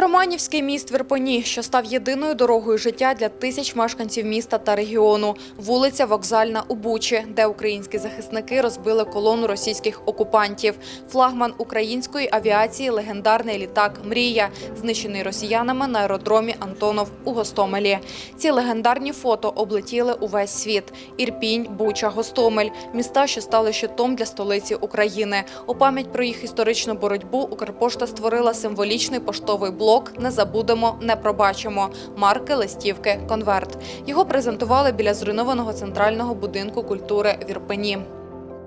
Романівський міст в Ірпені, що став єдиною дорогою життя для тисяч мешканців міста та регіону. Вулиця Вокзальна у Бучі, де українські захисники розбили колону російських окупантів. Флагман української авіації легендарний літак Мрія, знищений росіянами на аеродромі Антонов у Гостомелі. Ці легендарні фото облетіли увесь світ: Ірпінь, Буча, Гостомель міста, що стали щитом для столиці України. У пам'ять про їх історичну боротьбу Укрпошта створила символічний поштовий блок Не забудемо, не пробачимо марки, листівки, конверт. Його презентували біля зруйнованого центрального будинку культури в Ірпені.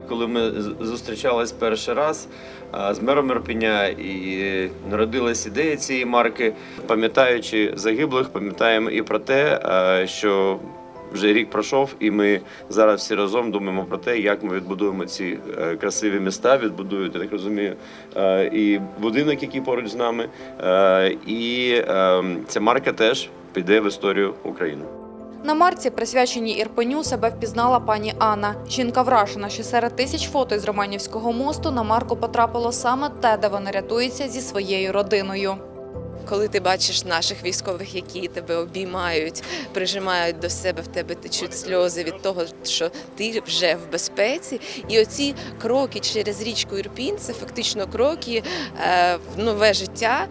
Коли ми зустрічались перший раз з мером Ірпеня і народилась ідея цієї марки, пам'ятаючи загиблих, пам'ятаємо і про те, що вже рік пройшов, і ми зараз всі разом думаємо про те, як ми відбудуємо ці е, красиві міста, відбудують, я так розумію, е, і будинок, який поруч з нами, е, і ця марка теж піде в історію України. На марці, присвяченій Ірпеню, себе впізнала пані Анна. Жінка вражена, що серед тисяч фото із Романівського мосту на марку потрапило саме те, де вона рятується зі своєю родиною. Коли ти бачиш наших військових, які тебе обіймають, прижимають до себе, в тебе течуть сльози від того, що ти вже в безпеці. І оці кроки через річку Ірпінь це фактично кроки е, в нове життя.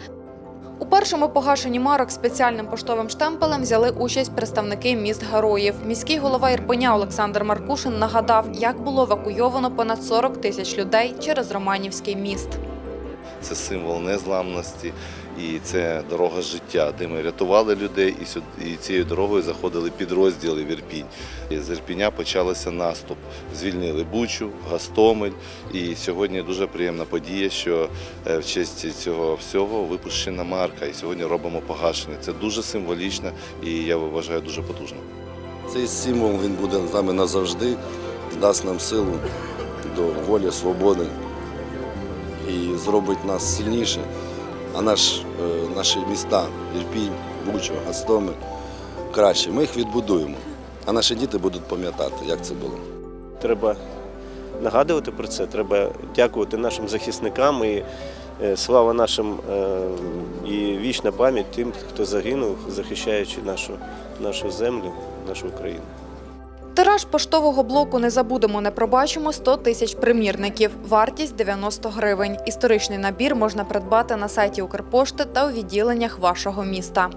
У першому погашенні марок спеціальним поштовим штемпелем взяли участь представники міст героїв. Міський голова Ірпеня Олександр Маркушин нагадав, як було евакуйовано понад 40 тисяч людей через Романівський міст. Це символ незламності і це дорога життя, де ми рятували людей і сюди- і цією дорогою заходили підрозділи в Ірпінь. І З Ірпіня почався наступ. Звільнили Бучу, Гастомель. І сьогодні дуже приємна подія, що е, в честь цього всього випущена марка. І сьогодні робимо погашення. Це дуже символічно і я вважаю дуже потужно. Цей символ він буде з нами назавжди, дасть нам силу до волі, свободи і зробить нас сильніше. А наш, е, наші міста Ірпінь, Буча, Гастомель краще. Ми їх відбудуємо, а наші діти будуть пам'ятати, як це було. Треба нагадувати про це, треба дякувати нашим захисникам і е, слава нашим е, і вічна пам'ять тим, хто загинув, захищаючи нашу, нашу землю, нашу Україну. Тираж поштового блоку не забудемо, не пробачимо 100 тисяч примірників. Вартість 90 гривень. Історичний набір можна придбати на сайті Укрпошти та у відділеннях вашого міста.